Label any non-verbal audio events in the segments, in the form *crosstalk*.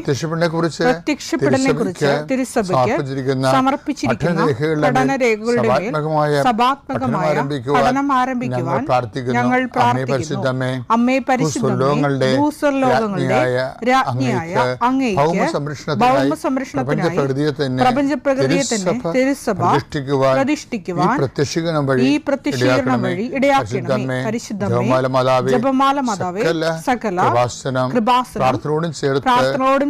പ്രത്യക്ഷപ്പെടനെ കുറിച്ച് പ്രത്യക്ഷപ്പെടലിനെ കുറിച്ച് തിരുസഭയ്ക്ക് സമർപ്പിച്ചിരിക്കുന്ന പഠനരേഖകളുടെ സഭാത്മകമായ പഠനം ആരംഭിക്കുവാൻ ഞങ്ങൾ പ്രാർത്ഥിക്കുന്നു. അമ്മേ രാജ്ഞിയായ അങ്ങേക്ക് തന്നെ തിരുസഭ പ്രതിഷ്ഠിക്കുവാൻ ഈ പ്രത്യക്ഷീകരണം വഴി ഈ പ്രത്യക്ഷീകരണം വഴി ഇടയാക്കണമേ. പരിശുദ്ധമേ ജപമാല മാതാവേ, സകല കൃപാസനം പ്രാർത്ഥനയോടും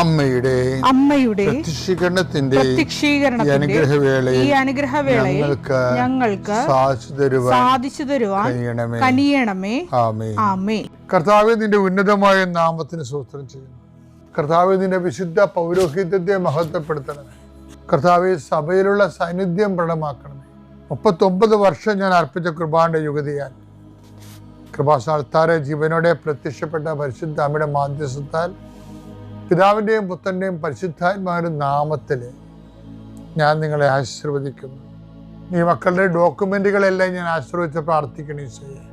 അമ്മയുടെ അമ്മയുടെ പ്രത്യക്ഷീകരണത്തിന്റെ അനുഗ്രഹവേളയിൽ ഈ അനുഗ്രഹവേളയിൽ ഞങ്ങൾക്ക് ഞങ്ങൾക്ക് സാധിച്ചു തരുവാൻ സാധിച്ചു തരുവാൻ കനിയണമേ. ആമേ ആമേ കർത്താവ് നിന്റെ ഉന്നതമായ നാമത്തിന് സൂത്രം ചെയ്യുന്നു. കർത്താവ് നിന്റെ വിശുദ്ധ പൗരോഹിത്യത്തെ മഹത്വപ്പെടുത്തണമേ. കർത്താവ് സഭയിലുള്ള സാന്നിധ്യം പ്രകടമാക്കണമേ. മുപ്പത്തൊമ്പത് വർഷം ഞാൻ അർപ്പിച്ച കൃപാന്റെ യുഗതിയാൽ കൃപാസാർത്താരെ ജീവനോടെ പ്രത്യക്ഷപ്പെട്ട പരിശുദ്ധ അമ്മയുടെ മാധ്യസ്ഥത്താൽ പിതാവിന്റെയും പുത്രന്റെയും പരിശുദ്ധാത്മാരുടെ നാമത്തിൽ ഞാൻ നിങ്ങളെ ആശീർവദിക്കുന്നു. ഈ മക്കളുടെ ഡോക്യുമെന്റുകളെല്ലാം ഞാൻ ആശീർവദിച്ച് പ്രാർത്ഥിക്കണേ ചെയ്യാം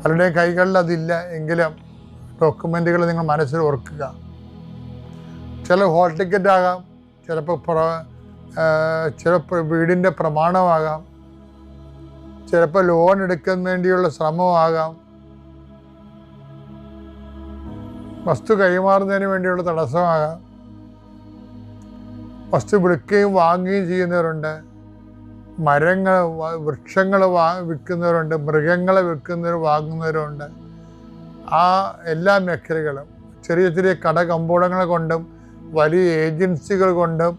അവരുടെ കൈകളിൽ അതില്ല എങ്കിലും ഡോക്യുമെന്റുകൾ നിങ്ങൾ മനസ്സിൽ ഓർക്കുക. ചില ഹോൾ ടിക്കറ്റ് ആകാം ചിലപ്പോൾ പ്ര ചിലപ്പോൾ വീടിന്റെ പ്രമാണമാകാം ചിലപ്പോൾ ലോൺ എടുക്കാൻ വേണ്ടിയുള്ള ശ്രമമാകാം വസ്തു കൈമാറുന്നതിന് വേണ്ടിയുള്ള തടസ്സമാകാം. വസ്തു വിൽക്കുകയും വാങ്ങുകയും ചെയ്യുന്നവരുണ്ട്. മരങ്ങൾ വൃക്ഷങ്ങൾ വാ വിൽക്കുന്നവരുണ്ട്. മൃഗങ്ങളെ വിൽക്കുന്നവർ വാങ്ങുന്നവരുണ്ട്. ആ എല്ലാ മേഖലകളും ചെറിയ ചെറിയ കട കമ്പോളങ്ങൾ കൊണ്ടും വലിയ ഏജൻസികൾ കൊണ്ടും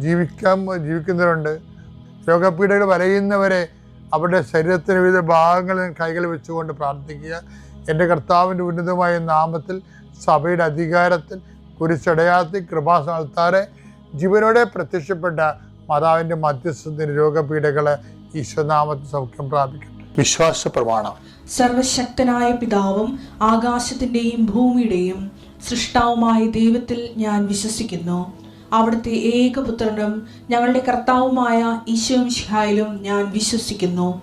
ജീവിക്കാൻ ജീവിക്കുന്നവരുണ്ട്. രോഗപീഠകൾ വലയുന്നവരെ അവരുടെ ശരീരത്തിന് വിവിധ ഭാഗങ്ങളിൽ കൈകൾ വെച്ചുകൊണ്ട് പ്രാർത്ഥിക്കുക. എന്റെ കർത്താവിന്റെ ഉന്നതമായ നാമത്തിൽ സഭയുടെ അധികാരത്തിൽ കുരിശടയാത്തി കൃപാസ്ഥാനത്താറെ ജീവനോടെ പ്രത്യക്ഷപ്പെട്ട മാതാവിന്റെ മധ്യസ്ഥത്തിന് രോഗപീഠകളെ ഈശ്വനാമത്തിൽ സൗഖ്യം പ്രാപിക്കട്ടെ. വിശ്വാസ പ്രമാണം. സർവശക്തനായ പിതാവും ആകാശത്തിന്റെയും ഭൂമിയുടെയും സൃഷ്ടാവുമായ ദൈവത്തിൽ ഞാൻ വിശ്വസിക്കുന്നു. അവിടുത്തെ ഏകപുത്രനും ഞങ്ങളുടെ കർത്താവുമായ ഈശോമിഷിഹായിലും ഞാൻ വിശ്വസിക്കുന്നു.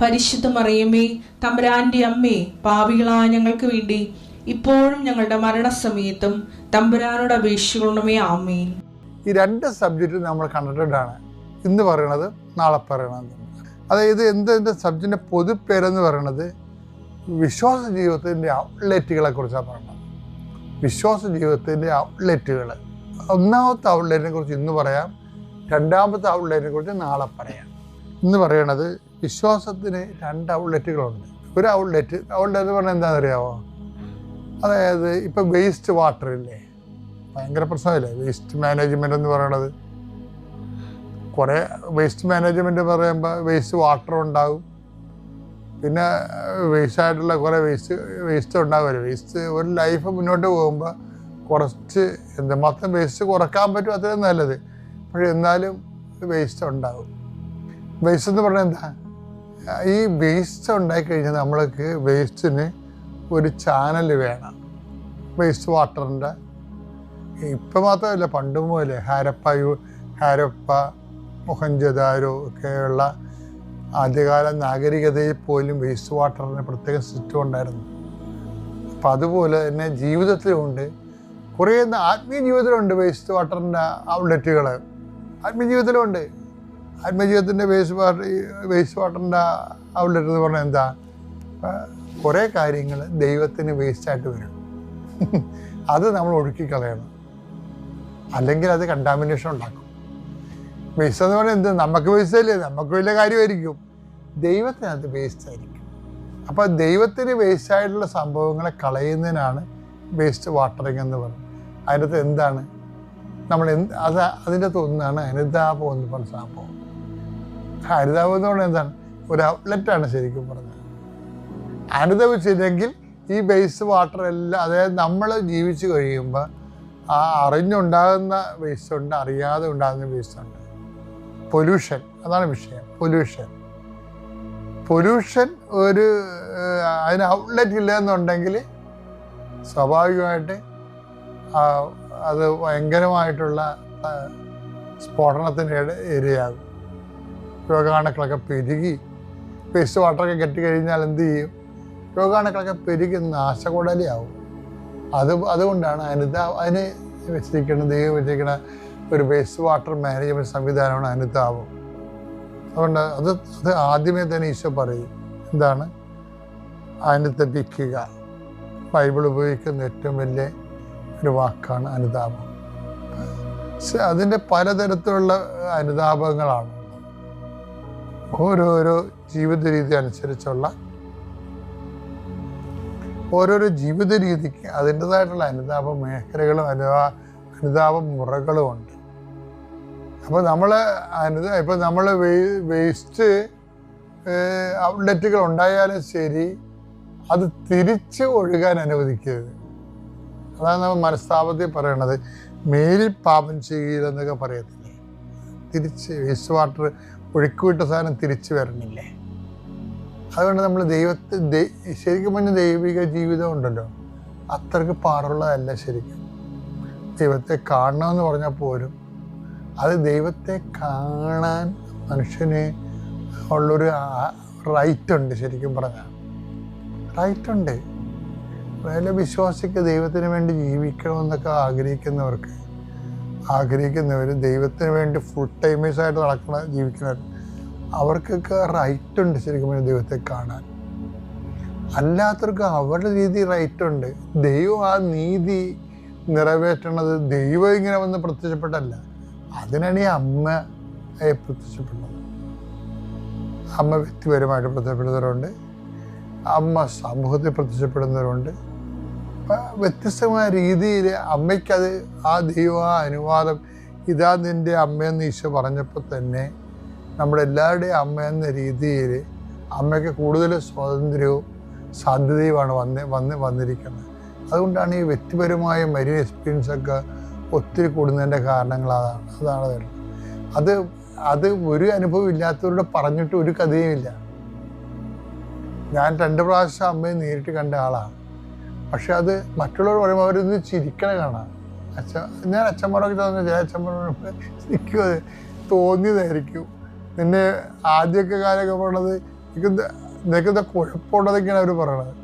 പരിശുദ്ധ മറിയമ്മേ തമ്പുരാന്റെ അമ്മേ പാപികളായ ഞങ്ങൾക്ക് വേണ്ടി ഇപ്പോഴും ഞങ്ങളുടെ മരണസമയത്തും തമ്പുരാനോട് അപേക്ഷിക്കണമേ ആമേൻ. ഈ രണ്ട് സബ്ജക്റ്റ് നമ്മൾ കണ്ടിട്ടാണ് ഇന്ന് പറയണത് നാളെ പറയണത് അതായത് എന്തിന്റെ സബ്ജക്റ്റിന്റെ പൊതുപ്പേരെന്ന് പറയണത് വിശ്വാസ ജീവിതത്തിന്റെ ഔട്ട്ലെറ്റുകളെ കുറിച്ചാണ് പറയുന്നത് വിശ്വാസ ജീവിതത്തിന്റെ ഔട്ട്ലെറ്റുകൾ ഒന്നാമത്തെ ഔട്ട്ലെറ്റിനെ കുറിച്ച് ഇന്ന് പറയാം. രണ്ടാമത്തെ ഔട്ട്ലെറ്റിനെ കുറിച്ച് നാളെ പറയാം. ഇന്ന് പറയണത് വിശ്വാസത്തിന് രണ്ട് ഔട്ട്ലെറ്റുകളുണ്ട്. ഒരു ഔട്ട്ലെറ്റ് ഔട്ട്ലെറ്റ് എന്ന് പറഞ്ഞാൽ എന്താണെന്ന് അറിയാമോ അതായത് ഇപ്പം വേസ്റ്റ് വാട്ടർ ഇല്ലേ ഭയങ്കര പ്രശ്നമില്ലേ? വേസ്റ്റ് മാനേജ്മെന്റ് എന്ന് പറയണത്. കുറേ വേസ്റ്റ് മാനേജ്മെന്റ് പറയുമ്പോൾ വേസ്റ്റ് വാട്ടർ ഉണ്ടാകും പിന്നെ വേസ്റ്റ് ആയിട്ടുള്ള കുറേ വേസ്റ്റ് വേസ്റ്റ് ഉണ്ടാകുമല്ലോ വേസ്റ്റ് ഒരു ലൈഫ് മുന്നോട്ട് പോകുമ്പോൾ കുറച്ച് എന്തുമാത്രം വേസ്റ്റ് കുറയ്ക്കാൻ പറ്റും അത്രയും നല്ലത്. പക്ഷേ എന്നാലും വേസ്റ്റ് ഉണ്ടാകും വേസ്റ്റ് എന്ന് പറഞ്ഞാൽ എന്താ? ഈ വേസ്റ്റ് ഉണ്ടായി കഴിഞ്ഞാൽ നമ്മൾക്ക് വേസ്റ്റിന് ഒരു ചാനൽ വേണം. വേസ്റ്റ് വാട്ടറിന്റെ ഇപ്പം മാത്രമല്ല പണ്ട് മുതലേ ഹാരപ്പ യു ഹാരപ്പ മൊഹഞ്ചദാരോ ഒക്കെയുള്ള ആദ്യകാല നാഗരികതയിൽ പോലും വേസ്റ്റ് വാട്ടറിന് പ്രത്യേക സിസ്റ്റം ഉണ്ടായിരുന്നു. അപ്പം അതുപോലെ തന്നെ ജീവിതത്തിലുണ്ട് കുറേ ആത്മീയ ജീവിതത്തിലുണ്ട് വേസ്റ്റ് വാട്ടറിന്റെ ഔട്ട്ലെറ്റുകൾ ആത്മീയ ജീവിതത്തിലുണ്ട് വേസ് വേസ്റ്റ് വാട്ടർ വേസ്റ്റ് വാട്ടറിന്റെ ഔട്ട്ലെറ്റ് എന്ന് പറഞ്ഞാൽ എന്താ? കുറേ കാര്യങ്ങൾ ദൈവത്തിന് വേസ്റ്റായിട്ട് വരും. *laughs* അത് നമ്മൾ ഒഴുക്കി കളയണം അല്ലെങ്കിൽ അത് കണ്ടാമിനേഷൻ ഉണ്ടാക്കും. വേസ്റ്റ് എന്ന് പറഞ്ഞാൽ എന്ത്? നമുക്ക് വേസ്റ്റ് അല്ലേ? നമുക്ക് വലിയ കാര്യമായിരിക്കും. ദൈവത്തിനകത്ത് വേസ്റ്റ് ആയിരിക്കും. അപ്പോൾ ദൈവത്തിന് വേസ്റ്റ് ആയിട്ടുള്ള സംഭവങ്ങളെ കളയുന്നതിനാണ് വേസ്റ്റ് വാട്ടറിങ് എന്ന് പറയുന്നത്. അതിനകത്ത് എന്താണ്? നമ്മൾ എന്ത് അത് അതിന്റെ അകത്ത് ഒന്നാണ് ഹരിതാപം എന്ന് പറഞ്ഞ സംഭവം. ഹരിതാപം എന്ന് പറഞ്ഞാൽ എന്താണ്? ഒരു ഔട്ട്ലെറ്റാണ് ശരിക്കും പറഞ്ഞത്. അനുദവിച്ചില്ലെങ്കിൽ ഈ ബേസ് വാട്ടർ എല്ലാം അതായത് നമ്മൾ ജീവിച്ചു കഴിയുമ്പോൾ ആ അറിഞ്ഞുണ്ടാകുന്ന വേസ്റ്റ് ഉണ്ട് അറിയാതെ ഉണ്ടാകുന്ന വേസ്റ്റ് ഉണ്ട്. പൊല്യൂഷൻ അതാണ് വിഷയം. പൊല്യൂഷൻ പൊല്യൂഷൻ ഒരു അതിന് ഔട്ട്ലെറ്റ് ഇല്ല എന്നുണ്ടെങ്കിൽ സ്വാഭാവികമായിട്ട് അത് ഭയങ്കരമായിട്ടുള്ള സ്ഫോടനത്തിന് ഇരയാകും. രോഗാണുക്കളൊക്കെ പെരുകി വേസ്റ്റ് വാട്ടറൊക്കെ കെട്ടിക്കഴിഞ്ഞാൽ എന്ത് ചെയ്യും? രോഗാണുക്കളൊക്കെ പെരുകി നാശകുടലിയാവും അത് അതുകൊണ്ടാണ് അനിത അതിന് വെച്ചിരിക്കുന്ന ദൈവം വെച്ചിരിക്കുന്ന ഒരു വേസ്റ്റ് വാട്ടർ മാനേജ്മെന്റ് സംവിധാനമാണ് അനുതാപം അതുകൊണ്ട് അത് അത് ആദ്യമേ തന്നെ ഈശോ പറയും എന്താണ്? അനുതപിക്കുക ബൈബിൾ ഉപയോഗിക്കുന്ന ഏറ്റവും വലിയ ഒരു വാക്കാണ് അനുതാപം. അതിന്റെ പലതരത്തിലുള്ള അനുതാപങ്ങളാണ്. ഓരോരോ ജീവിത രീതി അനുസരിച്ചുള്ള ഓരോരോ ജീവിത രീതിക്ക് അതിന്റെതായിട്ടുള്ള അനുതാപ മേഖലകളും അനുതാ അനുതാപ മുറകളും ഉണ്ട്. അപ്പോൾ നമ്മൾ അനുതാ ഇപ്പം നമ്മൾ വേസ്റ്റ് ഔട്ട്ലെറ്റുകൾ ഉണ്ടായാലും ശരി അത് തിരിച്ച് ഒഴുകാൻ അനുവദിക്കരുത്. അതാണ് നമ്മൾ മനസ്താപത്തിൽ പറയണത്. മേലിൽ പാപം ചെയ്യില്ലെന്നൊക്കെ പറയത്തില്ലേ? തിരിച്ച് വേസ്റ്റ് വാട്ടർ ഒഴുക്കിവിട്ട സാധനം തിരിച്ചു വരണില്ലേ? അതുകൊണ്ട് നമ്മൾ ദൈവത്തെ ശരിക്കും പറഞ്ഞ ദൈവിക ജീവിതം ഉണ്ടല്ലോ. അത്രയ്ക്ക് പാടുള്ളതല്ല ശരിക്കും. ദൈവത്തെ കാണണമെന്ന് പറഞ്ഞാൽ പോലും അത് ദൈവത്തെ കാണാൻ മനുഷ്യന് ഉള്ളൊരു റൈറ്റ് ഉണ്ട് ശരിക്കും പറഞ്ഞാൽ റൈറ്റ് ഉണ്ട്. വില വിശ്വാസിക്ക് ദൈവത്തിന് വേണ്ടി ജീവിക്കണമെന്നൊക്കെ ആഗ്രഹിക്കുന്നവർക്ക് ആഗ്രഹിക്കുന്നവർ ദൈവത്തിന് വേണ്ടി ഫുൾ ടൈമേഴ്സ് ആയിട്ട് നടക്കുന്ന ജീവിക്കുന്നവർ അവർക്കൊക്കെ റൈറ്റ് ഉണ്ട് ശരിക്കും ദൈവത്തെ കാണാൻ. അല്ലാത്തവർക്ക് അവരുടെ രീതി റൈറ്റ് ഉണ്ട്. ദൈവം ആ നീതി നിറവേറ്റണത് ദൈവം ഇങ്ങനെ വന്ന് പ്രത്യക്ഷപ്പെട്ടല്ല അതിനാണ് ഈ അമ്മ പ്രത്യക്ഷപ്പെടുന്നത്. അമ്മ വ്യക്തിപരമായിട്ട് പ്രത്യക്ഷപ്പെടുന്നവരുണ്ട്. അമ്മ സമൂഹത്തിൽ പ്രത്യക്ഷപ്പെടുന്നവരുണ്ട്. വ്യത്യസ്തമായ രീതിയിൽ അമ്മയ്ക്കത് ആ ദൈവ അനുവാദം ഇതാ നിന്റെ അമ്മയെന്ന് ഈശോ പറഞ്ഞപ്പോൾ തന്നെ നമ്മുടെ എല്ലാവരുടെയും അമ്മ എന്ന രീതിയിൽ അമ്മയ്ക്ക് കൂടുതൽ സ്വാതന്ത്ര്യവും സാധ്യതയുമാണ് വന്ന് വന്ന് വന്നിരിക്കുന്നത്. അതുകൊണ്ടാണ് ഈ വ്യക്തിപരമായ മരിയ എക്സ്പീരിയൻസ് ഒക്കെ ഒത്തിരി കൂടുന്നതിന്റെ കാരണങ്ങൾ അതാണ് അതാണ് അത് അത് ഒരു അനുഭവം ഇല്ലാത്തവരോട് പറഞ്ഞിട്ട് ഒരു കഥയുമില്ല. ഞാൻ രണ്ട് പ്രാവശ്യം അമ്മയെ നേരിട്ട് കണ്ട ആളാണ്. പക്ഷെ അത് മറ്റുള്ളവർ പറയുമ്പോൾ അവരിന്ന് ചിരിക്കണ കാണാം. അച്ഛ ഞാൻ അച്ഛന്മാരൊക്കെ തോന്നുന്നു ചില അച്ഛന്മാരോട് എനിക്ക് തോന്നിയതായിരിക്കും. നിന്നെ ആദ്യമൊക്കെ കാലമൊക്കെ പറയണത് നിനക്ക് നിനക്കെന്താ കുഴപ്പമുള്ളതൊക്കെയാണ് അവർ പറയണത്?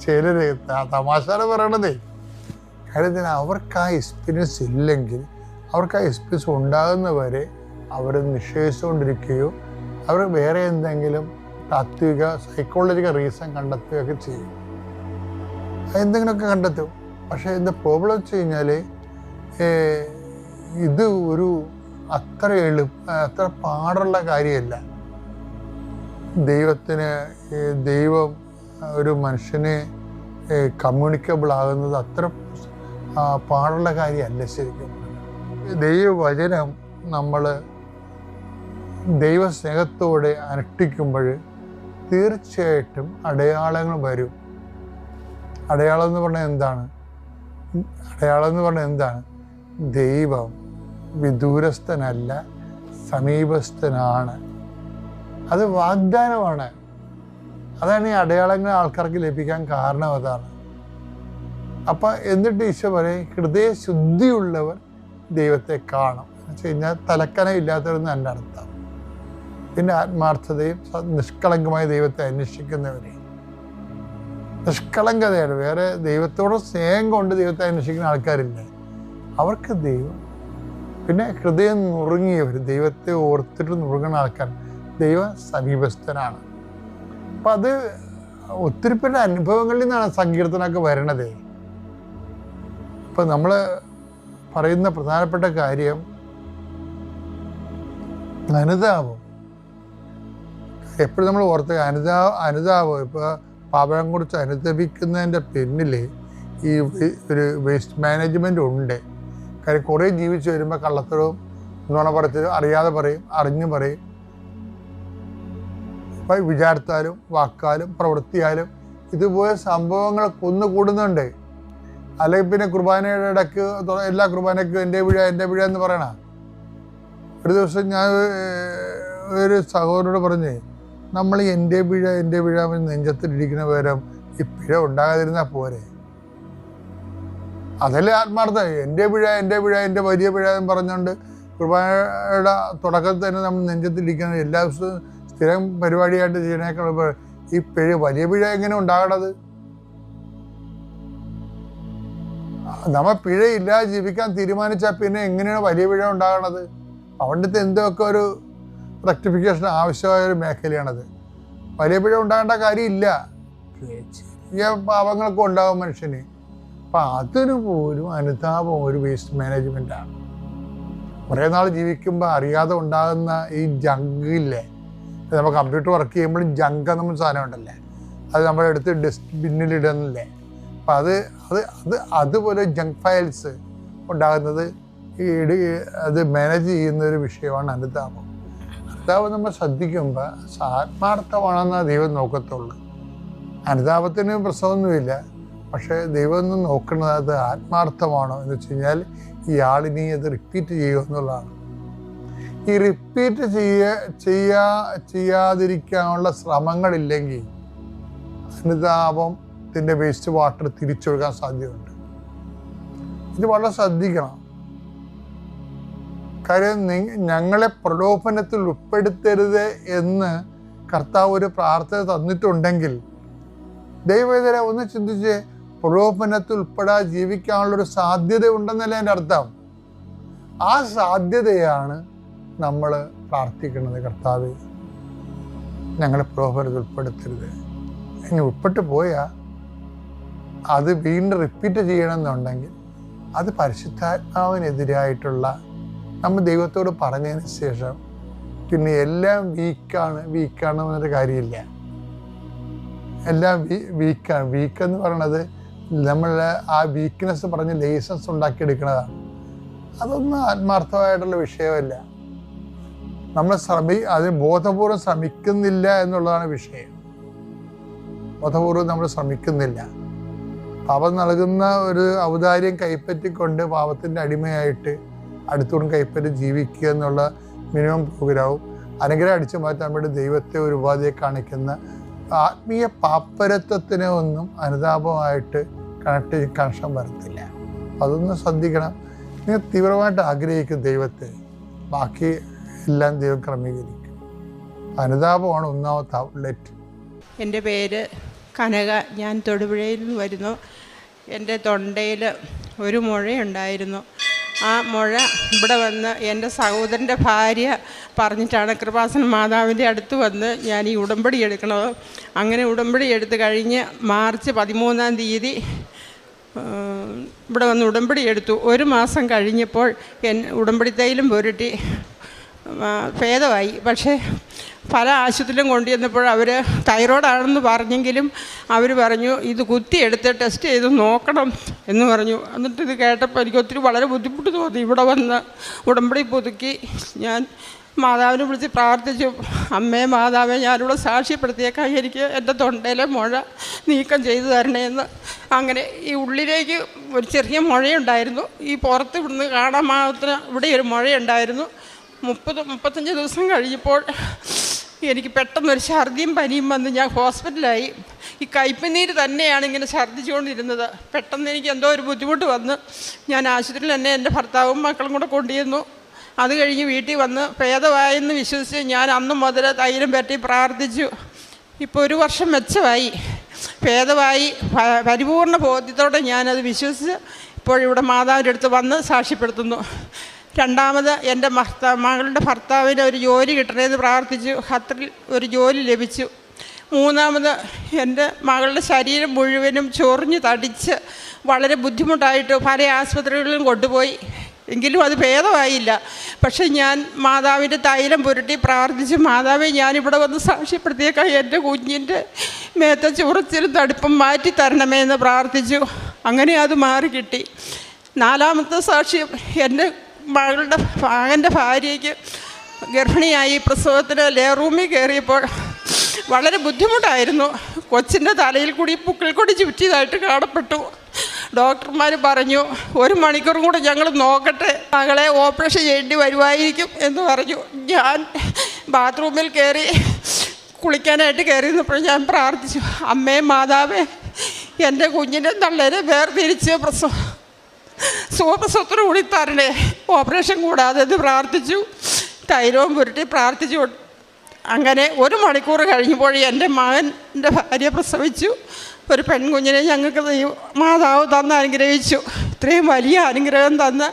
ചിലര് ത- തമാശാണ് പറയണതേ. കാര്യത്തിന് അവർക്ക് ആ എക്സ്പീരിയൻസ് ഇല്ലെങ്കിൽ അവർക്ക് ആ എക്സ്പീരിയൻസ് ഉണ്ടാകുന്നവരെ അവർ നിഷേധിച്ചുകൊണ്ടിരിക്കുകയോ അവർ വേറെ എന്തെങ്കിലും താത്വിക സൈക്കോളജിക്കൽ റീസൺ കണ്ടെത്തുകയൊക്കെ ചെയ്യും. എന്തെങ്കിലുമൊക്കെ കണ്ടെത്തും. പക്ഷേ എന്താ പ്രോബ്ലം വെച്ച് കഴിഞ്ഞാൽ ഇത് ഒരു അത്ര എളു അത്ര പാടുള്ള കാര്യമല്ല. ദൈവത്തിന് ദൈവം ഒരു മനുഷ്യനെ കമ്മ്യൂണിക്കബിൾ ആകുന്നത് അത്ര പാടുള്ള കാര്യമല്ല ശരിക്കും. ദൈവവചനം നമ്മൾ ദൈവസ്നേഹത്തോടെ അനുഷ്ഠിക്കുമ്പോൾ തീർച്ചയായിട്ടും അടയാളങ്ങൾ വരും. അടയാളം എന്ന് പറഞ്ഞാൽ എന്താണ്? അടയാളം എന്ന് പറഞ്ഞാൽ എന്താണ്? ദൈവം വിദൂരസ്ഥനല്ല സമീപസ്ഥനാണ്. അത് വാഗ്ദാനമാണ്. അതാണ് ഈ അടയാളങ്ങൾ ആൾക്കാർക്ക് ലഭിക്കാൻ കാരണം അതാണ്. അപ്പം എന്നിട്ട് ഈശോ പറയും ഹൃദയശുദ്ധിയുള്ളവർ ദൈവത്തെ കാണും. എന്ന് വെച്ച് കഴിഞ്ഞാൽ തലക്കന ഇല്ലാത്തവരെന്ന് എന്റെ അർത്ഥം. പിന്നെ ആത്മാർത്ഥതയും നിഷ്കളങ്കമായ ദൈവത്തെ അന്വേഷിക്കുന്നവരെ നിഷ്കളങ്കതയാണ്. വേറെ ദൈവത്തോട് സ്നേഹം കൊണ്ട് ദൈവത്തെ അന്വേഷിക്കുന്ന ആൾക്കാരില്ല. അവർക്ക് ദൈവം. പിന്നെ ഹൃദയം നുറുങ്ങിയവർ ദൈവത്തെ ഓർത്തിട്ട് നുറുങ്ങുന്ന ആൾക്കാർ ദൈവ സമീപസ്ഥനാണ്. അപ്പം അത് ഒത്തിരി പേരുടെ അനുഭവങ്ങളിൽ നിന്നാണ് സങ്കീർത്തനമൊക്കെ വരണത്. ഇപ്പം നമ്മൾ പറയുന്ന പ്രധാനപ്പെട്ട കാര്യം അനുതാപം. എപ്പോഴും നമ്മൾ ഓർത്ത് അനുതാ അനുതാപം. ഇപ്പോൾ പാപം കുറിച്ച് അനുദപിക്കുന്നതിന്റെ പിന്നിൽ ഈ ഒരു വേസ്റ്റ് മാനേജ്മെന്റ് ഉണ്ട്. കാര്യം കുറേ ജീവിച്ച് വരുമ്പോൾ കള്ളത്തരവും നുണ പറച്ചിലും അറിയാതെ പറയും അറിഞ്ഞു പറയും. അപ്പം വിചാരത്താലും വാക്കാലും പ്രവൃത്തിയാലും ഇതുപോലെ സംഭവങ്ങൾ കുന്നുകൂടുന്നുണ്ട് അല്ലെങ്കിൽ പിന്നെ കുർബാനയുടെ ഇടയ്ക്ക് എല്ലാ കുർബാനയ്ക്കും എന്റെ പിഴ എന്റെ പിഴ എന്ന് പറയണ. ഒരു ദിവസം ഞാൻ ഒരു സഹോദരനോട് പറഞ്ഞേ നമ്മൾ എന്റെ പിഴ എന്റെ പിഴ നെഞ്ചത്തിലിരിക്കുന്ന പകരം ഈ പിഴ ഉണ്ടാകാതിരുന്നാൽ പോരെ? അതല്ലേ ആത്മാർത്ഥം എന്റെ പിഴ എന്റെ പിഴ എന്റെ വലിയ പിഴ എന്ന് പറഞ്ഞുകൊണ്ട് കുർബാനയുടെ തുടക്കത്തിൽ തന്നെ നമ്മൾ നെഞ്ചത്തിരിക്കുന്നത് എല്ലാ ദിവസവും സ്ഥിരം പരിപാടിയായിട്ട് ചെയ്യണേക്കാൾ ഈ പിഴ വലിയ പിഴ എങ്ങനെ ഉണ്ടാകണത്? നമ്മ പിഴയില്ലാതെ ജീവിക്കാൻ തീരുമാനിച്ചാൽ പിന്നെ എങ്ങനെയാണ് വലിയ പിഴ ഉണ്ടാകണത്? അവിടുത്തെ എന്തൊക്കെ ഒരു റെക്ടിഫിക്കേഷൻ ആവശ്യമായ ഒരു മേഖലയാണത്. വലിയ പിഴ ഉണ്ടാകേണ്ട കാര്യമില്ല. ചെറിയ പാപങ്ങളൊക്കെ ഉണ്ടാകും മനുഷ്യന്. അപ്പം അതിന് പോലും അനുതാപം ഒരു വേസ്റ്റ് മാനേജ്മെന്റാണ് കുറേ നാൾ ജീവിക്കുമ്പോൾ അറിയാതെ ഉണ്ടാകുന്ന ഈ ജങ്കില്ലേ നമ്മൾ കമ്പ്യൂട്ടർ വർക്ക് ചെയ്യുമ്പോഴും ജങ്ക് എന്ന സാധനം ഉണ്ടല്ലേ? അത് നമ്മളെടുത്ത് ഡസ്റ്റ്ബിന്നിൽ ഇടുന്നില്ലേ? അപ്പം അത് അത് അത് അതുപോലെ ജങ്ക് ഫയൽസ് ഉണ്ടാകുന്നത് ഈ അത് മാനേജ് ചെയ്യുന്ന ഒരു വിഷയമാണ് അനുതാപം. അനുതാപം നമ്മൾ ശ്രദ്ധിക്കുമ്പോൾ ആത്മാർത്ഥമാണെന്ന് ദൈവം നോക്കത്തുള്ളൂ. അനുതാപത്തിന് പ്രശ്നമൊന്നുമില്ല. പക്ഷേ ദൈവം ഒന്ന് നോക്കുന്നത് അത് ആത്മാർത്ഥമാണോ എന്ന് വെച്ച് കഴിഞ്ഞാൽ ഈ ആളിനി അത് റിപ്പീറ്റ് ചെയ്യുക എന്നുള്ളതാണ്. ഈ റിപ്പീറ്റ് ചെയ്യ ചെയ്യാ ചെയ്യാതിരിക്കാനുള്ള ശ്രമങ്ങളില്ലെങ്കിൽ അനുതാപത്തിന്റെ വേസ്റ്റ് വാട്ടർ തിരിച്ചൊഴുകാൻ സാധ്യതയുണ്ട്. ഇത് വളരെ ശ്രദ്ധിക്കണം. കാര്യം ഞങ്ങളെ പ്രലോഭനത്തിൽ ഉൾപ്പെടുത്തരുത് എന്ന് കർത്താവ് ഒരു പ്രാർത്ഥന തന്നിട്ടുണ്ടെങ്കിൽ ദൈവതര ഒന്ന് ചിന്തിച്ച് പ്രലോഭനത്തിൽ ഉൾപ്പെടാതെ ജീവിക്കാനുള്ളൊരു സാധ്യത ഉണ്ടെന്നല്ലേ എന്റെ അർത്ഥം. ആ സാധ്യതയാണ് നമ്മൾ പ്രാർത്ഥിക്കുന്നത് കർത്താവ്. ഞങ്ങളെ പ്രലോഭനത്തിൽ ഉൾപ്പെടുത്തരുത്. ഇനി ഉൾപ്പെട്ട് പോയാൽ അത് വീണ്ടും റിപ്പീറ്റ് ചെയ്യണമെന്നുണ്ടെങ്കിൽ അത് പരിശുദ്ധാത്മാവിനെതിരായിട്ടുള്ള നമ്മൾ ദൈവത്തോട് പറഞ്ഞതിന് ശേഷം പിന്നെ എല്ലാം വീക്കാണ് വീക്കാണ് എന്നൊരു കാര്യമില്ല. എല്ലാം വീ വീക്കാണ് വീക്ക് എന്ന് പറയണത് നമ്മൾ ആ വീക്ക്നെസ് പറഞ്ഞ് ലൈസൻസ് ഉണ്ടാക്കിയെടുക്കുന്നതാണ് അതൊന്നും ആത്മാർത്ഥമായിട്ടുള്ള വിഷയമല്ല. നമ്മൾ ശ്രമി അതിന് ബോധപൂർവം ശ്രമിക്കുന്നില്ല എന്നുള്ളതാണ് വിഷയം. ബോധപൂർവം നമ്മൾ ശ്രമിക്കുന്നില്ല. പാപം നൽകുന്ന ഒരു ഔദാര്യം കൈപ്പറ്റിക്കൊണ്ട് പാപത്തിന്റെ അടിമയായിട്ട് അടുത്തോടും കൈപ്പറ്റി ജീവിക്കുക എന്നുള്ള മിനിമം പ്രോഗ്രാമും അനുഗ്രഹം അടിച്ചു മാറ്റാൻ വേണ്ടി ദൈവത്തെ ഒരു ഉപാധിയെ കാണിക്കുന്ന ആത്മീയ പാപ്പരത്വത്തിനെ ഒന്നും അനുതാപമായിട്ട് കണക്ട് കണക്ഷൻ വരത്തില്ല. അതൊന്ന് ശ്രദ്ധിക്കണം. നിങ്ങൾ തീവ്രമായിട്ട് ആഗ്രഹിക്കും ദൈവത്തെ. ബാക്കി എല്ലാം ദൈവം ക്രമീകരിക്കും. അനുതാപമാണ് ഒന്നാമത്തെ ഔട്ട്ലെറ്റ് എന്റെ പേര് കനക. ഞാൻ തൊടുപുഴയിൽ നിന്ന് വരുന്നു. എന്റെ തൊണ്ടയിൽ ഒരു മുഴയുണ്ടായിരുന്നു. ആ മുഴ ഇവിടെ വന്ന് എന്റെ സഹോദരന്റെ ഭാര്യ പറഞ്ഞിട്ടാണ് കൃപാസൻ മാതാവിന്റെ അടുത്ത് വന്ന് ഞാൻ ഈ ഉടമ്പടി എടുക്കണത്. അങ്ങനെ ഉടമ്പടി എടുത്ത് കഴിഞ്ഞ് മാർച്ച് പതിമൂന്നാം തീയതി ഇവിടെ വന്ന് ഉടമ്പടി എടുത്തു. ഒരു മാസം കഴിഞ്ഞപ്പോൾ എൻ ഉടമ്പടി തൈലും പുരട്ടി ഭേദമായി. പക്ഷേ പല ആശുപത്രിയിലും കൊണ്ടുചെന്നപ്പോൾ അവർ തൈറോയ്ഡാണെന്ന് പറഞ്ഞെങ്കിലും അവർ പറഞ്ഞു ഇത് കുത്തിയെടുത്ത് ടെസ്റ്റ് ചെയ്ത് നോക്കണം എന്ന് പറഞ്ഞു. എന്നിട്ട് ഇത് കേട്ടപ്പോൾ എനിക്ക് ഒത്തിരി വളരെ ബുദ്ധിമുട്ട് തോന്നി. ഇവിടെ വന്ന് ഉടമ്പടി പുതുക്കി ഞാൻ മാതാവിനെ വിളിച്ച് പ്രാർത്ഥിച്ചു. അമ്മേ മാതാവേ ഞാനിവിടെ സാക്ഷ്യപ്പെടുത്തിയേക്കാം. എനിക്ക് എന്റെ തൊണ്ടയിലെ മുഴ നീക്കം ചെയ്തു തരണേന്ന് അങ്ങനെ ഈ ഉള്ളിലേക്ക് ഒരു ചെറിയ മുഴയുണ്ടായിരുന്നു. ഈ പുറത്ത് ഇവിടുന്ന് കാണാൻ മാത്രം ഇവിടെ ഒരു മുഴയുണ്ടായിരുന്നു. മുപ്പത് മുപ്പത്തഞ്ച് ദിവസം കഴിഞ്ഞപ്പോൾ എനിക്ക് പെട്ടെന്നൊരു ഛർദിയും പനിയും വന്ന് ഞാൻ ഹോസ്പിറ്റലായി. ഈ കയ്പനീര് തന്നെയാണ് ഇങ്ങനെ ഛർദ്ദിച്ചുകൊണ്ടിരുന്നത് പെട്ടെന്ന് എനിക്ക് എന്തോ ഒരു ബുദ്ധിമുട്ട് വന്ന് ഞാൻ ആശുപത്രിയിൽ തന്നെ എന്റെ ഭർത്താവും മക്കളും കൂടെ കൊണ്ടിരുന്നു അത് കഴിഞ്ഞ് വീട്ടിൽ വന്ന് ഭേദമായെന്ന് വിശ്വസിച്ച് ഞാൻ അന്ന് മുതൽ തൈലം പറ്റി പ്രാർത്ഥിച്ചു. ഇപ്പോൾ ഒരു വർഷം മെച്ചമായി. ഭേദമായി പരിപൂർണ ബോധ്യത്തോടെ ഞാനത് വിശ്വസിച്ച് ഇപ്പോഴിവിടെ മാതാവിന്റെ അടുത്ത് വന്ന് സാക്ഷ്യപ്പെടുത്തുന്നു. രണ്ടാമത് എന്റെ മകളുടെ ഭർത്താവിന് ഒരു ജോലി കിട്ടണേന്ന് പ്രാർത്ഥിച്ചു. ഖത്തറിൽ ഒരു ജോലി ലഭിച്ചു. മൂന്നാമത് എന്റെ മകളുടെ ശരീരം മുഴുവനും ചൊറിഞ്ഞ് തടിച്ച് വളരെ ബുദ്ധിമുട്ടായിട്ട് പല ആശുപത്രികളിലും കൊണ്ടുപോയി. എങ്കിലും അത് ഭേദമായില്ല. പക്ഷേ ഞാൻ മാതാവിന്റെ തൈലം പുരട്ടി പ്രാർത്ഥിച്ച്. മാതാവെ ഞാനിവിടെ വന്ന് സാക്ഷ്യപ്പെടുത്തിയേക്കാം. എന്റെ കുഞ്ഞിന്റെ മേത്ത ചുറച്ചിലും തടുപ്പും മാറ്റി തരണമേ എന്ന് പ്രാർത്ഥിച്ചു. അങ്ങനെ അത് മാറി കിട്ടി നാലാമത്തെ സാക്ഷ്യം എന്റെ മകളുടെ മകന്റെ ഭാര്യയ്ക്ക് ഗർഭിണിയായി പ്രസവത്തിന് ലേ റൂമിൽ കയറിയപ്പോൾ വളരെ ബുദ്ധിമുട്ടായിരുന്നു. കൊച്ചിന്റെ തലയിൽ കൂടി പുക്കിൽ കൂടി ചുറ്റിയതായിട്ട് കാണപ്പെട്ടു. ഡോക്ടർമാർ പറഞ്ഞു ഒരു മണിക്കൂറും കൂടെ ഞങ്ങൾ നോക്കട്ടെ. മകളെ ഓപ്പറേഷൻ ചെയ്യേണ്ടി വരുമായിരിക്കും എന്ന് പറഞ്ഞു. ഞാൻ ബാത്റൂമിൽ കയറി കുളിക്കാനായിട്ട് കയറി നിന്നപ്പോൾ ഞാൻ പ്രാർത്ഥിച്ചു അമ്മേ മാതാവേ എന്റെ കുഞ്ഞിനെ തള്ളേരെ വേർതിരിച്ച് പ്രസവം സുഖപ്രസവത്തിന് കൂടി തരണേ ഓപ്പറേഷൻ കൂടാതെ ഇത് പ്രാർത്ഥിച്ചു. തൈരവും പുരട്ടി പ്രാർത്ഥിച്ചു. അങ്ങനെ ഒരു മണിക്കൂർ കഴിഞ്ഞപ്പോൾ എന്റെ മകന്റെ ഭാര്യ പ്രസവിച്ചു. ഒരു പെൺകുഞ്ഞിനെ ഞങ്ങൾക്ക് മാതാവ് തന്ന് അനുഗ്രഹിച്ചു. ഇത്രയും വലിയ അനുഗ്രഹം തന്ന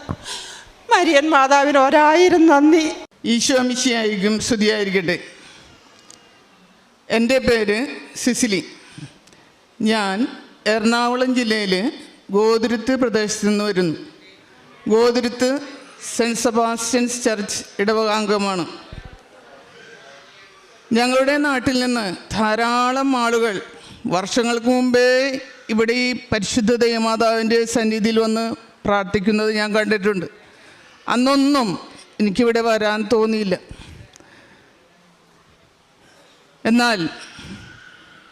മരിയൻ മാതാവിന് ഒരായിരം നന്ദി. ഈശോ മിശിയായിരിക്കും സ്തുതിയായിരിക്കട്ടെ. എന്റെ പേര് സിസിലി. ഞാൻ എറണാകുളം ജില്ലയിൽ ഗോതിരത്ത് പ്രദേശത്ത് നിന്ന് വരുന്നു. ഗോതുരുത്ത് സെന്റ് സെബാസ്റ്റ്യൻസ് ചർച്ച് ഇടവകാംഗമാണ്. ഞങ്ങളുടെ നാട്ടിൽ നിന്ന് ധാരാളം ആളുകൾ വർഷങ്ങൾക്ക് മുമ്പേ ഇവിടെ ഈ പരിശുദ്ധ ദൈവമാതാവിന്റെ സന്നിധിയിൽ വന്ന് പ്രാർത്ഥിക്കുന്നത് ഞാൻ കണ്ടിട്ടുണ്ട്. അന്നൊന്നും എനിക്കിവിടെ വരാൻ തോന്നിയില്ല. എന്നാൽ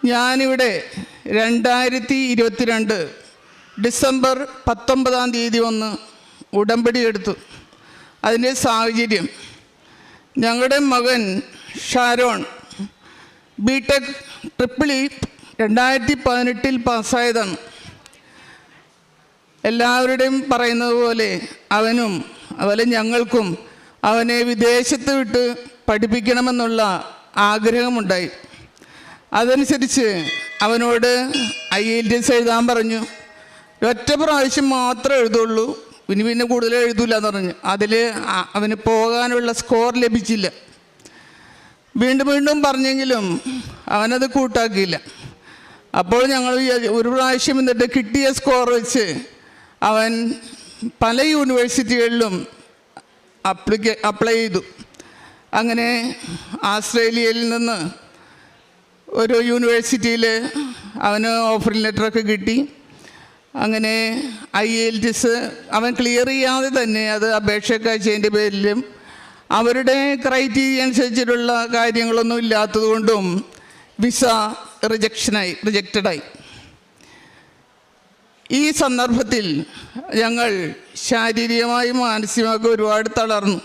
ഞാനിവിടെ രണ്ടായിരത്തി ഇരുപത്തിരണ്ട് ഡിസംബർ പത്തൊമ്പതാം തീയതി വന്ന് ഉടമ്പടി എടുത്തു. അതിന്റെ സാഹചര്യം. ഞങ്ങളുടെ മകൻ Sharon B Tech triple E രണ്ടായിരത്തി പതിനെട്ടിൽ പാസ്സായതാണ്. എല്ലാവരുടെയും പറയുന്നത് പോലെ അവനും അതുപോലെ ഞങ്ങൾക്കും അവനെ വിദേശത്ത് വിട്ട് പഠിപ്പിക്കണമെന്നുള്ള ആഗ്രഹമുണ്ടായി. അതനുസരിച്ച് അവനോട് ഐ എൽ ടി എസ് എഴുതാൻ പറഞ്ഞു. ഒറ്റ പ്രാവശ്യം മാത്രമേ എഴുതുള്ളൂ. ഇനി പിന്നെ കൂടുതൽ എഴുതില്ല എന്ന് പറഞ്ഞു അതിൽ അവന് പോകാനുള്ള സ്കോർ ലഭിച്ചില്ല. വീണ്ടും വീണ്ടും പറഞ്ഞെങ്കിലും അവനത് കൂട്ടാക്കിയില്ല. അപ്പോൾ ഞങ്ങൾ ഒരു പ്രാവശ്യം എന്നിട്ട് കിട്ടിയ സ്കോർ വെച്ച് അവൻ പല യൂണിവേഴ്സിറ്റികളിലും അപ്ലിക്ക അപ്ലൈ ചെയ്തു. അങ്ങനെ ആസ്ട്രേലിയയിൽ നിന്ന് ഒരു യൂണിവേഴ്സിറ്റിയിൽ അവന് ഓഫറിംഗ് ലെറ്ററൊക്കെ കിട്ടി. അങ്ങനെ ഐ എൽ ടി എസ് അവൻ ക്ലിയർ ചെയ്യാതെ തന്നെ അത് അപേക്ഷക്കാഴ്ചേന്റെ പേരിലും അവരുടെ ക്രൈറ്റീരിയ അനുസരിച്ചിട്ടുള്ള കാര്യങ്ങളൊന്നും ഇല്ലാത്തതുകൊണ്ടും വിസ റിജക്ഷനായി റിജക്റ്റഡായി ഈ സന്ദർഭത്തിൽ ഞങ്ങൾ ശാരീരികമായും മാനസികമായി ഒരുപാട് തളർന്നു.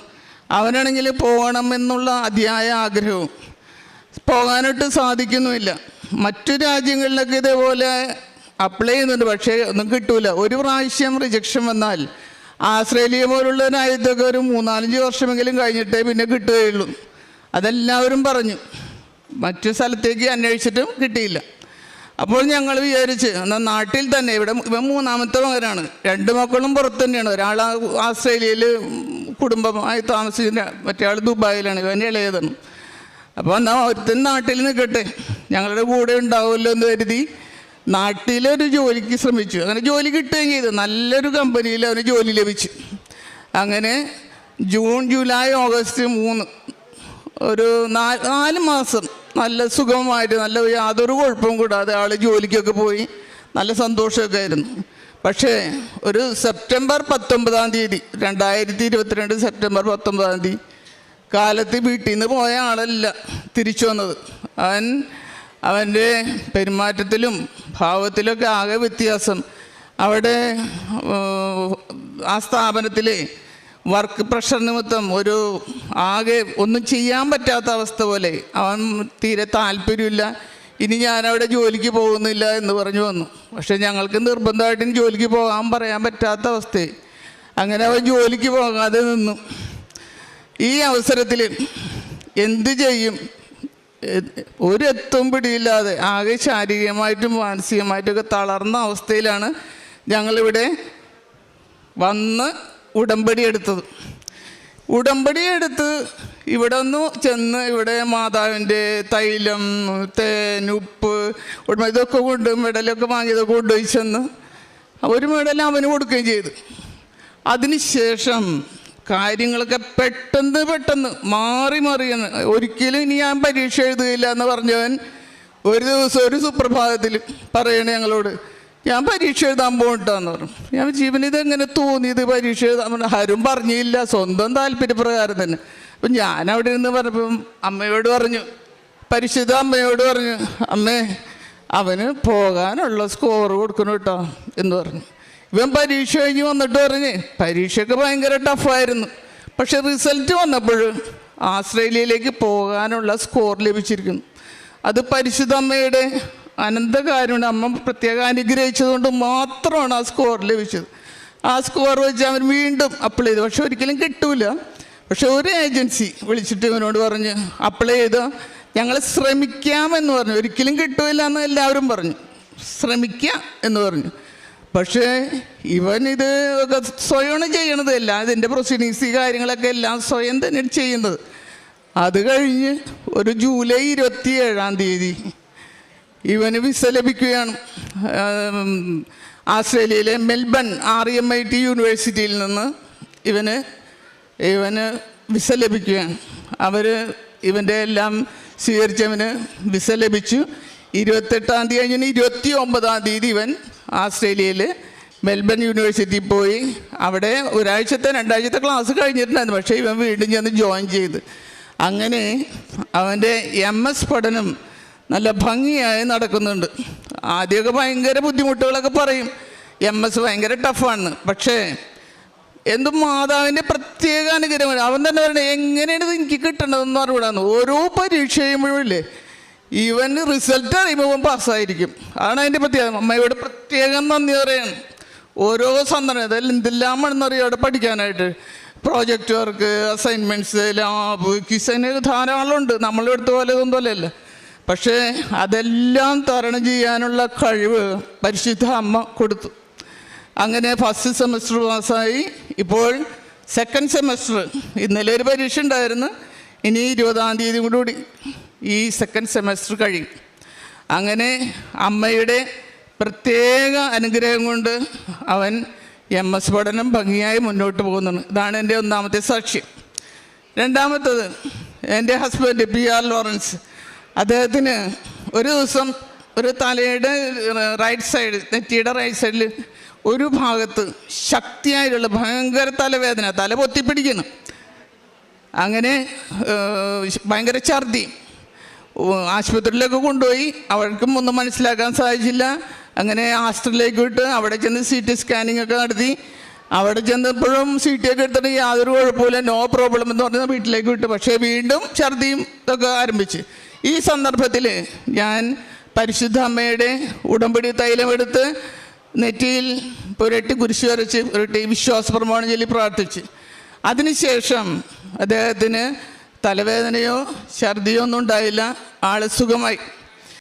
അവനാണെങ്കിൽ പോകണമെന്നുള്ള അതിയായ ആഗ്രഹവും പോകാനായിട്ട് സാധിക്കുന്നുമില്ല. മറ്റു രാജ്യങ്ങളിലൊക്കെ ഇതേപോലെ അപ്ലൈ ചെയ്യുന്നുണ്ട്. പക്ഷേ ഒന്നും കിട്ടൂല. ഒരു പ്രാവശ്യം റിജക്ഷൻ വന്നാൽ ആസ്ട്രേലിയ പോലുള്ള ഒരു മൂന്നാലഞ്ച് വർഷമെങ്കിലും കഴിഞ്ഞിട്ടേ പിന്നെ കിട്ടുകയുള്ളൂ. അതെല്ലാവരും പറഞ്ഞു. മറ്റു സ്ഥലത്തേക്ക് അന്വേഷിച്ചിട്ടും കിട്ടിയില്ല. അപ്പോൾ ഞങ്ങൾ വിചാരിച്ച് എന്നാൽ നാട്ടിൽ തന്നെ ഇവിടെ ഇവൻ മൂന്നാമത്തെ മകനാണ്. രണ്ട് മക്കളും പുറത്ത് തന്നെയാണ്. ഒരാൾ ആസ്ട്രേലിയയിൽ കുടുംബമായി താമസിക്കുന്ന മറ്റേ ആൾ ദുബായിലാണ്. ഇവൻ ഇളയതാണ് അപ്പോൾ എന്നാൽ ഒരുത്തൻ നാട്ടിൽ നിൽക്കട്ടെ. ഞങ്ങളുടെ കൂടെ ഉണ്ടാവുമല്ലോ എന്ന് കരുതി നാട്ടിലൊരു ജോലിക്ക് ശ്രമിച്ചു. അങ്ങനെ ജോലി കിട്ടുകയും ചെയ്തു. നല്ലൊരു കമ്പനിയിൽ അവന് ജോലി ലഭിച്ചു. അങ്ങനെ ജൂൺ ജൂലൈ ഓഗസ്റ്റ് മൂന്ന് ഒരു നാല് നാല് മാസം നല്ല സുഖമായിട്ട് നല്ല യാതൊരു കുഴപ്പവും കൂടാതെ ആൾ ജോലിക്കൊക്കെ പോയി. നല്ല സന്തോഷമൊക്കെ ആയിരുന്നു. പക്ഷേ ഒരു സെപ്റ്റംബർ പത്തൊമ്പതാം തീയതി രണ്ടായിരത്തി ഇരുപത്തിരണ്ട് സെപ്റ്റംബർ പത്തൊമ്പതാം തീയതി കാലത്ത് വീട്ടിൽ നിന്ന് പോയ ആളല്ല തിരിച്ചു വന്നത്. അവൻ അവന്റെ പെരുമാറ്റത്തിലും ഭാവത്തിലൊക്കെ ആകെ വ്യത്യാസം. അവിടെ ആ സ്ഥാപനത്തിലെ വർക്ക് പ്രഷർ നിമിത്തം ഒരു ആകെ ഒന്നും ചെയ്യാൻ പറ്റാത്ത അവസ്ഥ പോലെ. അവൻ തീരെ താല്പര്യമില്ല. ഇനി ഞാനവിടെ ജോലിക്ക് പോകുന്നില്ല എന്ന് പറഞ്ഞു വന്നു. പക്ഷേ ഞങ്ങൾക്ക് നിർബന്ധമായിട്ടും ജോലിക്ക് പോകാൻ പറയാൻ പറ്റാത്ത അവസ്ഥയെ അങ്ങനെ അവൻ ജോലിക്ക് പോകാതെ നിന്നു. ഈ അവസരത്തിൽ എന്ത് ചെയ്യും? എ- ഒരു എത്തും പിടിയില്ലാതെ ആകെ ശാരീരികമായിട്ടും മാനസികമായിട്ടൊക്കെ തളർന്ന അവസ്ഥയിലാണ് ഞങ്ങളിവിടെ വന്ന് ഉടമ്പടി എടുത്തത്. ഉടമ്പടി എടുത്ത് ഇവിടെ ഒന്ന് ചെന്ന് ഇവിടെ മാതാവിന്റെ തൈലം തേൻ ഉപ്പ് ഉടമ ഇതൊക്കെ കൊണ്ട് മെഡലൊക്കെ വാങ്ങിയതൊക്കെ കൊണ്ടുപോയി ചെന്ന് ഒരു മെഡൽ അവന് കൊടുക്കുകയും ചെയ്തു. അതിനുശേഷം കാര്യങ്ങളൊക്കെ പെട്ടെന്ന് പെട്ടെന്ന് മാറി മറിയുന്നു ഒരിക്കലും ഇനി ഞാൻ പരീക്ഷ എഴുതുകയില്ല എന്ന് പറഞ്ഞവൻ ഒരു ദിവസം ഒരു സുപ്രഭാതത്തിൽ പറയണേ ഞങ്ങളോട് ഞാൻ പരീക്ഷ എഴുതാൻ പോയിട്ടാന്ന് പറഞ്ഞു. ഞാൻ ജീവൻ ഇതെങ്ങനെ തോന്നിയത് പരീക്ഷ എഴുതാൻ? പറഞ്ഞു ആരും പറഞ്ഞില്ല സ്വന്തം താല്പര്യപ്രകാരം തന്നെ. അപ്പം ഞാൻ അവിടെ നിന്ന് പറഞ്ഞപ്പം അമ്മയോട് പറഞ്ഞു പരിശുദ്ധ അമ്മയോട് പറഞ്ഞു അമ്മേ അവന് പോകാനുള്ള സ്കോർ കൊടുക്കണം കേട്ടോ എന്ന് പറഞ്ഞു. ഇവൻ പരീക്ഷ കഴിഞ്ഞ് വന്നിട്ട് പറഞ്ഞ് പരീക്ഷയൊക്കെ ഭയങ്കര ടഫായിരുന്നു പക്ഷെ റിസൾട്ട് വന്നപ്പോൾ ആസ്ട്രേലിയയിലേക്ക് പോകാനുള്ള സ്കോർ ലഭിച്ചിരിക്കുന്നു. അത് പരിശുദ്ധ അമ്മയുടെ അമ്മ പ്രത്യേകം അനുഗ്രഹിച്ചതുകൊണ്ട് മാത്രമാണ് ആ സ്കോർ ലഭിച്ചത്. ആ സ്കോർ വെച്ച് അവൻ വീണ്ടും അപ്ലൈ ചെയ്തു. പക്ഷെ ഒരിക്കലും കിട്ടൂല. പക്ഷെ ഒരു ഏജൻസി വിളിച്ചിട്ട് ഇവനോട് പറഞ്ഞ് അപ്ലൈ ചെയ്ത്? ഞങ്ങൾ ശ്രമിക്കാമെന്ന് പറഞ്ഞു. ഒരിക്കലും കിട്ടൂല എന്ന് എല്ലാവരും പറഞ്ഞു. ശ്രമിക്കാം എന്ന് പറഞ്ഞു. പക്ഷേ ഇവൻ ഇത് ഒക്കെ സ്വയമാണ് ചെയ്യണത് എല്ലാം ഇതിന്റെ പ്രൊസീഡിങ്സ് കാര്യങ്ങളൊക്കെ എല്ലാം സ്വയം തന്നെ ചെയ്യുന്നത്. അത് കഴിഞ്ഞ് ഒരു ജൂലൈ ഇരുപത്തി ഏഴാം തീയതി ഇവന് വിസ ലഭിക്കുകയാണ്. ആസ്ട്രേലിയയിലെ Melbourne R M I T യൂണിവേഴ്സിറ്റിയിൽ നിന്ന് ഇവന് ഇവന് വിസ ലഭിക്കുകയാണ്. അവർ ഇവന്റെ എല്ലാം സ്വീകരിച്ചവന് വിസ ലഭിച്ചു. ഇരുപത്തെട്ടാം തീയതി കഴിഞ്ഞ് ഇരുപത്തി ഒമ്പതാം തീയതി ഇവൻ ആസ്ട്രേലിയയിൽ മെൽബൺ യൂണിവേഴ്സിറ്റിയിൽ പോയി. അവിടെ ഒരാഴ്ചത്തെ രണ്ടാഴ്ചത്തെ ക്ലാസ് കഴിഞ്ഞിട്ടുണ്ടായിരുന്നു. പക്ഷേ ഇവൻ വീണ്ടും ചെന്ന് ജോയിൻ ചെയ്ത്. അങ്ങനെ അവന്റെ എം എസ് പഠനം നല്ല ഭംഗിയായി നടക്കുന്നുണ്ട്. ആദ്യമൊക്കെ ഭയങ്കര ബുദ്ധിമുട്ടുകളൊക്കെ പറയും. എം എസ് ഭയങ്കര ടഫാണ് പക്ഷേ എന്തും മാതാവിന്റെ പ്രത്യേക അനുഗ്രഹമാണ് അവൻ തന്നെ പറയണേ എങ്ങനെയാണ് ഇത് എനിക്ക് കിട്ടേണ്ടതെന്ന് അറിവിടാന്ന് ഓരോ പരീക്ഷ കഴിയുമ്പോഴില്ലേ ഇവൻ റിസൾട്ട് അറിയുമ്പോൾ പാസ്സായിരിക്കും. അതാണ് അതിന്റെ പ്രത്യേകം അമ്മയോട് പ്രത്യേകം നന്ദി പറയാണ്. ഓരോ സന്ദർഭം അതായത് എന്തെല്ലാമാണെന്ന് അറിയാം അവിടെ പഠിക്കാനായിട്ട്. പ്രോജക്റ്റ് വർക്ക് അസൈൻമെന്റ്സ് ലാബ് കിസന് ധാരാളം ഉണ്ട് നമ്മളെടുത്ത പോലെ ഇതൊന്നും പോലെയല്ല പക്ഷേ അതെല്ലാം തരണം ചെയ്യാനുള്ള കഴിവ് പരിശുദ്ധ അമ്മ കൊടുത്തു. അങ്ങനെ ഫസ്റ്റ് സെമസ്റ്റർ പാസ്സായി. ഇപ്പോൾ സെക്കൻഡ് സെമസ്റ്റർ ഇന്നലെ ഒരു പരീക്ഷ ഉണ്ടായിരുന്നു. ഇനി ഇരുപതാം തീയതി കൂടി. ഈ സെക്കൻഡ് സെമസ്റ്റർ കഴിയും അങ്ങനെ അമ്മയുടെ പ്രത്യേക അനുഗ്രഹം കൊണ്ട് അവൻ എം എസ് പഠനം ഭംഗിയായി മുന്നോട്ട് പോകുന്നുണ്ട്. ഇതാണ് എന്റെ ഒന്നാമത്തെ സാക്ഷ്യം. രണ്ടാമത്തത് എന്റെ ഹസ്ബൻഡ് പി ആർ ലോറൻസ് അദ്ദേഹത്തിന് ഒരു ദിവസം ഒരു തലയുടെ റൈറ്റ് സൈഡ് നെറ്റിയുടെ റൈറ്റ് സൈഡിൽ ഒരു ഭാഗത്ത് ശക്തിയായിട്ടുള്ള ഭയങ്കര തലവേദന തല പൊത്തിപ്പിടിക്കുന്നു. അങ്ങനെ ഭയങ്കര ഛർദി ആശുപത്രിയിലൊക്കെ കൊണ്ടുപോയി. അവർക്കും ഒന്നും മനസ്സിലാക്കാൻ സാധിച്ചില്ല. അങ്ങനെ ഹാസ്റ്റലിലേക്ക് വിട്ട് അവിടെ ചെന്ന് സി ടി സ്കാനിങ് ഒക്കെ നടത്തി. അവിടെ ചെന്നപ്പോഴും സി ടി ഒക്കെ എടുത്തിട്ട് യാതൊരു കുഴപ്പമില്ല നോ പ്രോബ്ലം എന്ന് പറഞ്ഞ് വീട്ടിലേക്ക് വിട്ടു. പക്ഷേ വീണ്ടും ഛർദിയും ഇതൊക്കെ ആരംഭിച്ച്. ഈ സന്ദർഭത്തിൽ ഞാൻ പരിശുദ്ധ അമ്മയുടെ ഉടമ്പടി തൈലം എടുത്ത് നെറ്റിയിൽ പുരട്ടി കുരിശ് വരച്ച് പുരട്ടി വിശ്വാസ പ്രമാണം ചൊല്ലി പ്രാർത്ഥിച്ച്. അതിനുശേഷം അദ്ദേഹത്തിന് തലവേദനയോ ഛർദിയോ ഒന്നും ഉണ്ടായില്ല. ആൾ സുഖമായി.